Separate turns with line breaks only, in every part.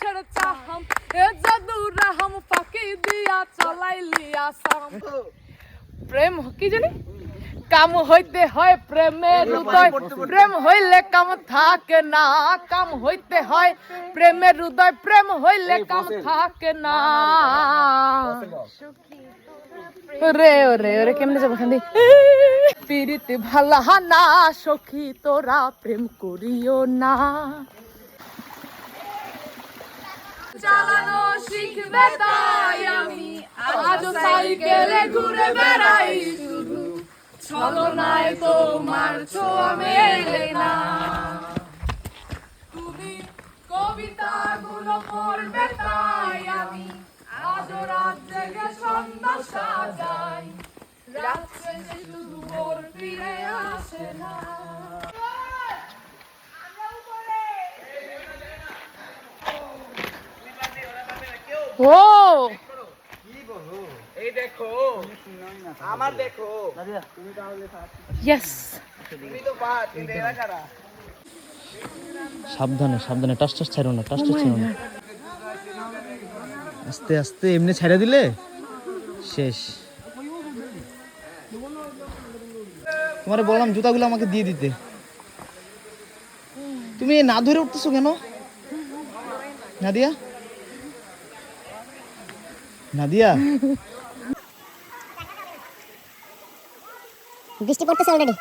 ছাড়া হাম এ জাদুরা হাম ফাঁকি দিয়া চলাইলি আসাম প্রেম কি জানি? কাম হইতে হয় প্রেমের হৃদয়। প্রেম হইলে কাম থাকে না কাম হইতে হয় প্রেমের হৃদয়। প্রেম হইলে কাম থাকে না। রে ওরে ওরে, কেমনে যাব খান্দি পিরিতি ভালা না, সখী, তোরা প্রেম করিও না। চালানো শিখবে তাই আমি, আজ সাইকেলে ঘুরে বেড়াই শুধু। ছলনায় তোমার ছোঁয়া মেলে না তুমি কবিতা গুলো পড়বে তাই আমি রাত জেগে সন্ধ্যা সাজাই রাত শেষে শুধু ভোর ফিরে আসে না। ও!
এই দেখো। আমার দেখো।
ইয়েস
তুমি তো পার কিন্তু এরা কারা?
সাবধানে সাবধানে টাস টাস ছাড়ো না টাস টাস ছাড়ো না। আস্তে আস্তে এমনি ছেড়ে দিলে? শেষ। তোমারে বললাম জুতাগুলো আমাকে দিয়ে দিতে। তুমি না ধরে উঠতেছো কেন? নাদিয়া? নাদিয়া?
বৃষ্টি পড়তেছে অলরেডি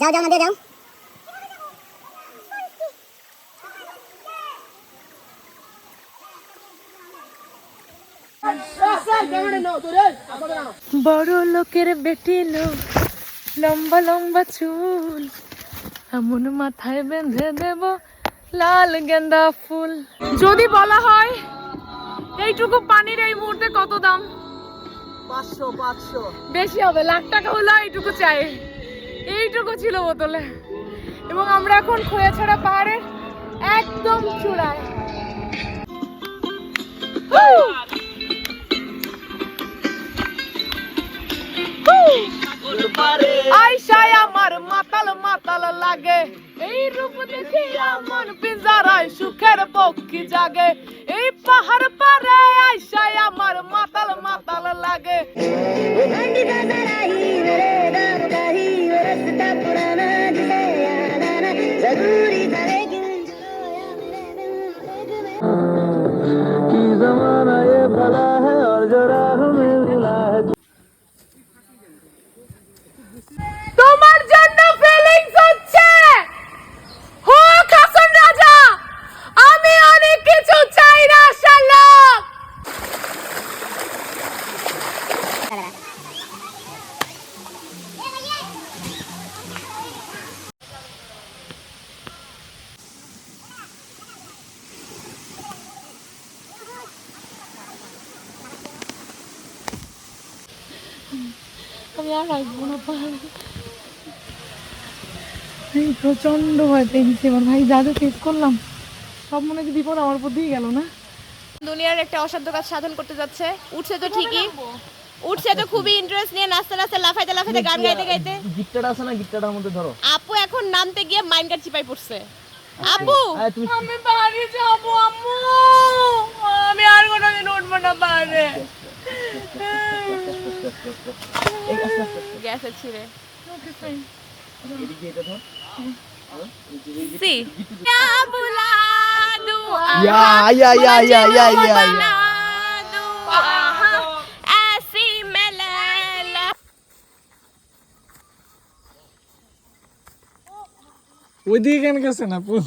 যাও যাও নদী যাও।
বড় লোকের বেটি লো লম্বা লম্বা চুল এমন মাথায় বেঁধে দেব লাল গেন্দা ফুল। যদি বলা হয় এইটুকু পানির এই মুহূর্তে কত দাম?
পাঁচশো পাঁচশো।
বেশি হবে লাখ টাকা হলো এইটুকু চাই। এইটুকু ছিল বোতলে। এবং আমরা এখন খোয়াছড়া পাহাড়ের একদম চূড়ায়। লাগে এই রূপ দেখি মন পিঞ্জারায় সুখের পক্ষী জাগে। এই পাহাড় পারে আইসাই আমার মাতাল মাতাল লাগে। আমি আর আসব না পাহাড়ে এই প্রচণ্ড ভয় পেয়েছি এবার। ভাই যা যা ফেস করলাম সব মনে হচ্ছে বিপদ আমার উপর দিয়ে গেল না?
দুনিয়ার একটা অসাধ্য কাজ সাধন করতে যাচ্ছে। উঠছে তো ঠিকই। উঠছে তো খুবই ইন্টারেস্ট নিয়ে নাচতে নাচতে লাফাইতে লাফাইতে গান গাইতে গাইতে।
গিট্টাটা আছে না? গিট্টাটার মধ্যে ধরো।
আপু এখন নামতে গিয়ে মাইন্ড কার্ড চিপাই পড়ছে আপু!
আমি বাড়ি যাব আম্মু! আমি আর কোনোদিন উঠবো না পাহাড়ে
Yes, I cheated. See. Ya bulanu Ya
ya ya ya ya ya. melala.
Udi kan kasih napul.